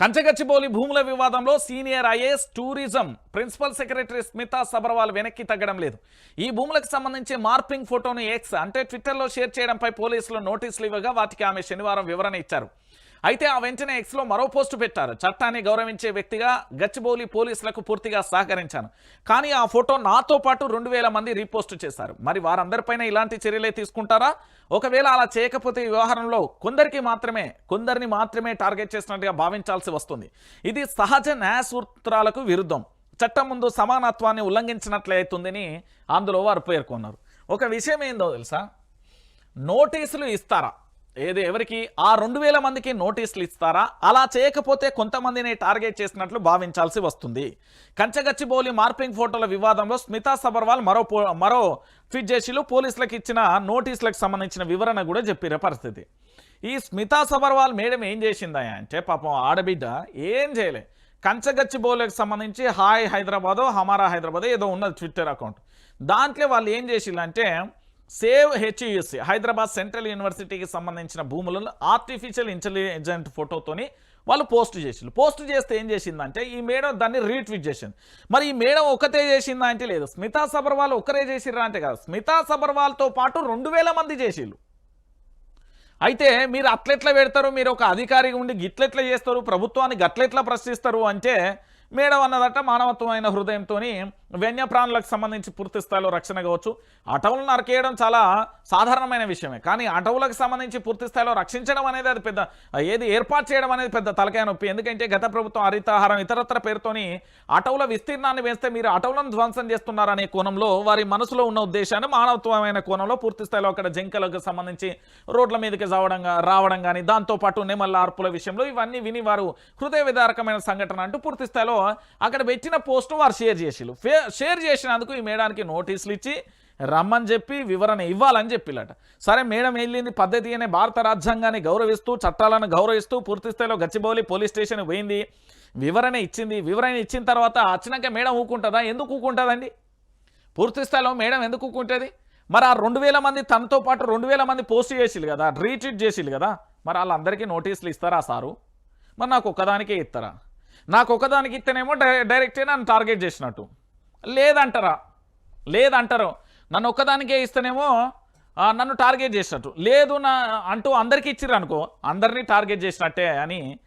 కంచగచ్చిబౌలి భూముల వివాదంలో senior IAS tourism principal secretary Smita Sabharwal వెనక్కి తగ్గడం లేదు. ఈ భూములకు సంబంధించి మార్పింగ్ ఫోటోను ఎక్స్ అంటే ట్విట్టర్లో షేర్ చేయడంపై పోలీసులు నోటీసులు ఇవ్వగా వాటికి ఆమె శనివారం వివరణ ఇచ్చారు. అయితే ఆ వెంటనే ఎక్స్లో మరో పోస్టు పెట్టారు. చట్టాన్ని గౌరవించే వ్యక్తిగా గచ్చిబౌలి పోలీసులకు పూర్తిగా సహకరించాను. కానీ ఆ ఫోటో నాతో పాటు రెండు వేల మంది రీపోస్ట్ చేశారు. మరి వారందరిపైన ఇలాంటి చర్యలే తీసుకుంటారా? ఒకవేళ అలా చేయకపోతే ఈ వ్యవహారంలో కొందరికి మాత్రమే కొందరిని మాత్రమే టార్గెట్ చేసినట్టుగా భావించాల్సి వస్తుంది. ఇది సహజ న్యాయ సూత్రాలకు విరుద్ధం. చట్టం ముందు సమానత్వాన్ని ఉల్లంఘించినట్లయితుందని అందులో వారు పేర్కొన్నారు. ఒక విషయం ఏందో తెలుసా? నోటీసులు ఇస్తారా? ఏది ఎవరికి? ఆ రెండు వేల మందికి నోటీసులు ఇస్తారా? అలా చేయకపోతే కొంతమందిని టార్గెట్ చేసినట్లు భావించాల్సి వస్తుంది. కంచగచ్చిబౌలి మార్పింగ్ ఫోటోల వివాదంలో స్మితా సబర్వాల్ మరో పో- మరో ట్వీట్ చేసిలు పోలీసులకు ఇచ్చిన నోటీసులకు సంబంధించిన వివరణ కూడా చెప్పిన పరిస్థితి. ఈ స్మితా సబర్వాల్ మేడం ఏం చేసిందా అంటే పాపం ఆడబిడ్డ ఏం చేయలే. కంచగచ్చిబౌలికి సంబంధించి హాయ్ హైదరాబాదో హమారా హైదరాబాదో ఏదో ఉన్నది ట్విట్టర్ అకౌంట్. దాంట్లో వాళ్ళు ఏం చేసిల్లంటే సేవ్ హెచ్యుఎస్సి హైదరాబాద్ సెంట్రల్ యూనివర్సిటీకి సంబంధించిన భూములను ఆర్టిఫిషియల్ ఇంటెలిజెంట్ ఫోటోతోని వాళ్ళు పోస్ట్ చేసిండ్రు. పోస్ట్ చేస్తే ఏం చేసిందంటే ఈ మేడం దాన్ని రీట్వీట్ చేసింది. మరి ఈ మేడం ఒకతే చేసిందా అంటే లేదు. స్మితా సబర్వాల్ ఒకరే చేసిర్రా అంటే కాదు. స్మితా సబర్వాల్తో పాటు రెండు వేల మంది చేసిళ్ళు. అయితే మీరు అట్లెట్లా పెడతారు? మీరు ఒక అధికారిగా ఉండి గిట్లెట్లా చేస్తారు? ప్రభుత్వాన్ని గట్లెట్లా ప్రశ్నిస్తారు? అంటే మేడం అన్నదట మానవత్వమైన హృదయంతో వన్యప్రాణులకు సంబంధించి పూర్తి స్థాయిలో రక్షణ కావచ్చు. అటవులను నరికేయడం చాలా సాధారణమైన విషయమే. కానీ అటవులకు సంబంధించి పూర్తి స్థాయిలో రక్షించడం అనేది అది పెద్ద ఏది ఏర్పాటు చేయడం అనేది పెద్ద తలకాయ నొప్పి. ఎందుకంటే గత ప్రభుత్వం హరితాహారం ఇతరత్ర పేరుతోని అటవుల విస్తీర్ణాన్ని వేస్తే మీరు అటవులను ధ్వంసం చేస్తున్నారనే కోణంలో వారి మనసులో ఉన్న ఉద్దేశాన్ని మానవత్వమైన కోణంలో పూర్తి స్థాయిలో అక్కడ జింకలకు సంబంధించి రోడ్ల మీదకి రావడం రావడం కానీ దాంతోపాటు నెమల్ల ఆర్పుల విషయంలో ఇవన్నీ విని వారు హృదయ విదారకమైన సంఘటన అంటూ పూర్తి స్థాయిలో అక్కడ పెట్టిన పోస్టు వారు షేర్ చేసిళ్ళు. షేర్ చేసినందుకు ఈ మేడానికి నోటీసులు ఇచ్చి రమ్మని చెప్పి వివరణ ఇవ్వాలని చెప్పిలట. సరే మేడం వెళ్ళింది పద్ధతి అనే భారత రాజ్యాంగాన్ని గౌరవిస్తూ చట్టాలను గౌరవిస్తూ పూర్తి స్థాయిలో గచ్చిబౌలి పోలీస్ స్టేషన్ పోయింది. వివరణ ఇచ్చింది. వివరణ ఇచ్చిన తర్వాత వచ్చినాక మేడం ఊకుంటుందా? ఎందుకు ఊకుంటుందండి? పూర్తి స్థాయిలో మేడం ఎందుకు ఊకుంటుంది? మరి ఆ రెండు వేల మంది తనతో పాటు రెండు వేల మంది పోస్ట్ చేసిల్లు కదా రీట్వీట్ చేసిల్లు కదా మరి వాళ్ళందరికీ నోటీసులు ఇస్తారా సారు? మరి నాకు ఒక్కదానికే ఇస్తారా? నాకు ఒకదానికి ఇస్తేనేమో డై డైరెక్ట్గా నన్ను టార్గెట్ చేసినట్టు. లేదంటారా? లేదంటారు. నన్ను ఒక్కదానికే ఇస్తేనేమో నన్ను టార్గెట్ చేసినట్టు. లేదు నా అంటూ అందరికీ ఇచ్చిర్రు అనుకో అందరినీ టార్గెట్ చేసినట్టే అని